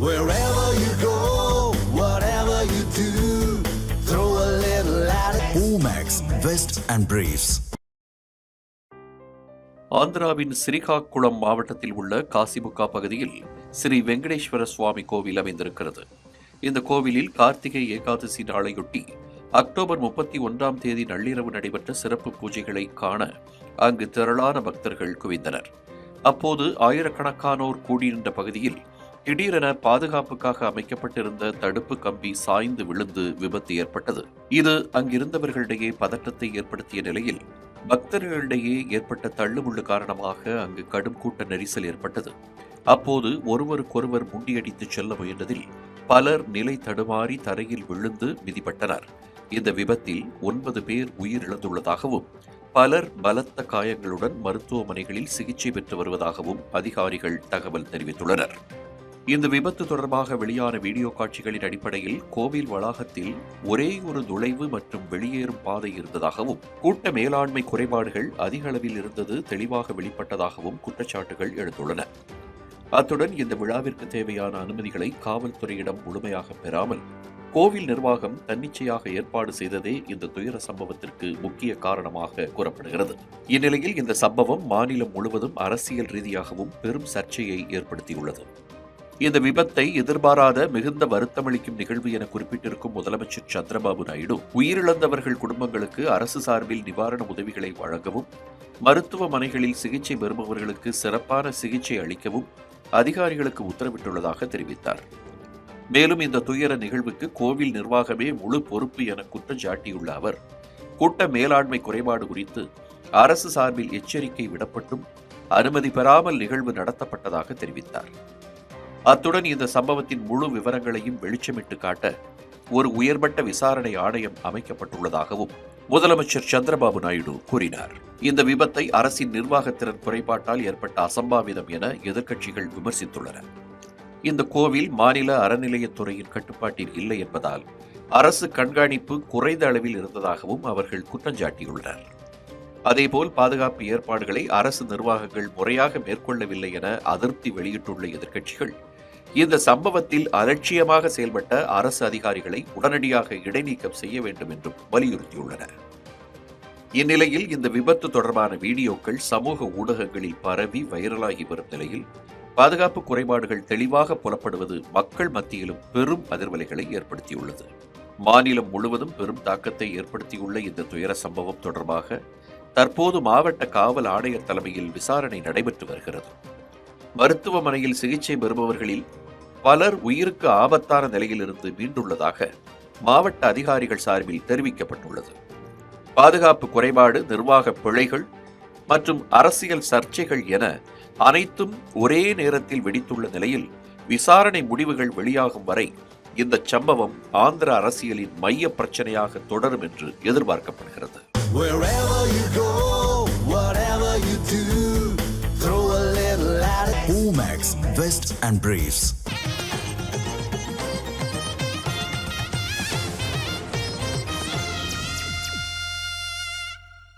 Wherever you go, whatever you do, throw a little at it. Omax, Vest and Briefs. ஆந்திராவின் சிறிகாக்குளம் மாவட்டத்தில் உள்ள காசிமுக்கா பகுதியில் ஸ்ரீ வெங்கடேஸ்வர சுவாமி கோவில் அமைந்திருக்கிறது இந்த கோவிலில் கார்த்திகை ஏகாதசி நாளையொட்டி அக்டோபர் முப்பத்தி ஒன்றாம் தேதி நள்ளிரவு நடைபெற்ற சிறப்பு பூஜைகளை காண அங்கு திரளான பக்தர்கள் குவிந்தனர் அப்போது ஆயிரக்கணக்கானோர் கூடியிருந்த பகுதியில் திடீரென பாதுகாப்புக்காக அமைக்கப்பட்டிருந்த தடுப்பு கம்பி சாய்ந்து விழுந்து விபத்து ஏற்பட்டது. இது அங்கிருந்தவர்களிடையே பதற்றத்தை ஏற்படுத்திய நிலையில் பக்தர்களிடையே ஏற்பட்ட தள்ளுமுள்ளு காரணமாக அங்கு கடும் கூட்ட நெரிசல் ஏற்பட்டது. அப்போது ஒருவருக்கொருவர் முண்டியடித்து செல்ல முயன்றதில் பலர் நிலை தடுமாறி தரையில் விழுந்து மிதிப்பட்டனர். இந்த விபத்தில் ஒன்பது பேர் உயிரிழந்துள்ளதாகவும் பலர் பலத்த காயங்களுடன் மருத்துவமனைகளில் சிகிச்சை பெற்று வருவதாகவும் அதிகாரிகள் தகவல் தெரிவித்துள்ளனர். இந்த விபத்து தொடர்பாக வெளியான வீடியோ காட்சிகளின் அடிப்படையில் கோவில் வளாகத்தில் ஒரே ஒரு நுழைவு மற்றும் வெளியேறும் பாதை இருந்ததாகவும் கூட்ட மேலாண்மை குறைபாடுகள் அதிக அளவில் இருந்தது தெளிவாக வெளிப்பட்டதாகவும் குற்றச்சாட்டுகள் எழுந்துள்ளன. அத்துடன் இந்த விழாவிற்கு தேவையான அனுமதிகளை காவல்துறையிடம் முழுமையாக பெறாமல் கோவில் நிர்வாகம் தன்னிச்சையாக ஏற்பாடு செய்ததே இந்த துயர சம்பவத்திற்கு முக்கிய காரணமாக கூறப்படுகிறது. இந்நிலையில் இந்த சம்பவம் மாநிலம் முழுவதும் அரசியல் ரீதியாகவும் பெரும் சர்ச்சையை ஏற்படுத்தியுள்ளது. இந்த விபத்தை எதிர்பாராத மிகுந்த வருத்தமளிக்கும் நிகழ்வு என குறிப்பிட்டிருக்கும் முதலமைச்சர் சந்திரபாபு நாயுடு உயிரிழந்தவர்கள் குடும்பங்களுக்கு அரசு சார்பில் நிவாரண உதவிகளை வழங்கவும் மருத்துவமனைகளில் சிகிச்சை பெறுபவர்களுக்கு சிறப்பான சிகிச்சை அளிக்கவும் அதிகாரிகளுக்கு உத்தரவிட்டுள்ளதாக தெரிவித்தார். மேலும் இந்த துயர நிகழ்வுக்கு கோவில் நிர்வாகமே முழு பொறுப்பு என குற்றம் சாட்டியுள்ள அவர் கூட்ட மேலாண்மை குறைபாடு குறித்து அரசு சார்பில் எச்சரிக்கை விடப்பட்டும் அனுமதி பெறாமல் நிகழ்வு நடத்தப்பட்டதாக தெரிவித்தார். அத்துடன் இந்த சம்பவத்தின் முழு விவரங்களையும் வெளிச்சமிட்டு காட்ட ஒரு உயர்மட்ட விசாரணை ஆணையம் அமைக்கப்பட்டுள்ளதாகவும் முதலமைச்சர் சந்திரபாபு நாயுடு கூறினார். இந்த விபத்தை அரசின் நிர்வாகத்திறன் குறைபாட்டால் ஏற்பட்ட அசம்பாவிதம் என எதிர்க்கட்சிகள் விமர்சித்துள்ளன. இந்த கோவில் மாநில அறநிலையத்துறையின் கட்டுப்பாட்டில் இல்லை என்பதால் அரசு கண்காணிப்பு குறைந்த அளவில் இருந்ததாகவும் அவர்கள் குற்றஞ்சாட்டியுள்ளனர் அதேபோல் பாதுகாப்பு ஏற்பாடுகளை அரசு நிர்வாகங்கள் முறையாக மேற்கொள்ளவில்லை என அதிருப்தி வெளியிட்டுள்ள எதிர்க்கட்சிகள் இந்த சம்பவத்தில் அலட்சியமாக செயல்பட்ட அரசு அதிகாரிகளை உடனடியாக இடைநீக்கம் செய்ய வேண்டும் என்றும் வலியுறுத்தியுள்ளனர். இந்நிலையில் இந்த விபத்து தொடர்பான வீடியோக்கள் சமூக ஊடகங்களில் பரவி வைரலாகி வரும் நிலையில் பாதுகாப்பு குறைபாடுகள் தெளிவாக புலப்படுவது மக்கள் மத்தியிலும் பெரும் அதிர்வலைகளை ஏற்படுத்தியுள்ளது. மாநிலம் முழுவதும் பெரும் தாக்கத்தை ஏற்படுத்தியுள்ள இந்த துயர சம்பவம் தொடர்பாக தற்போது மாவட்ட காவல் ஆணையர் தலைமையில் விசாரணை நடைபெற்று வருகிறது. மருத்துவமனையில் சிகிச்சை பெறுபவர்களில் பலர் உயிருக்கு ஆபத்தான நிலையிலிருந்து மீண்டுள்ளதாக மாவட்ட அதிகாரிகள் சார்பில் தெரிவிக்கப்பட்டுள்ளது பாதுகாப்பு குறைபாடு நிர்வாக பிழைகள் மற்றும் அரசியல் சர்ச்சைகள் என அனைத்தும் ஒரே நேரத்தில் வெடித்துள்ள நிலையில் விசாரணை முடிவுகள் வெளியாகும் வரை இந்த சம்பவம் ஆந்திர அரசியலின் மைய பிரச்சனையாக தொடரும் என்று எதிர்பார்க்கப்படுகிறது. Omax, Vest and Briefs.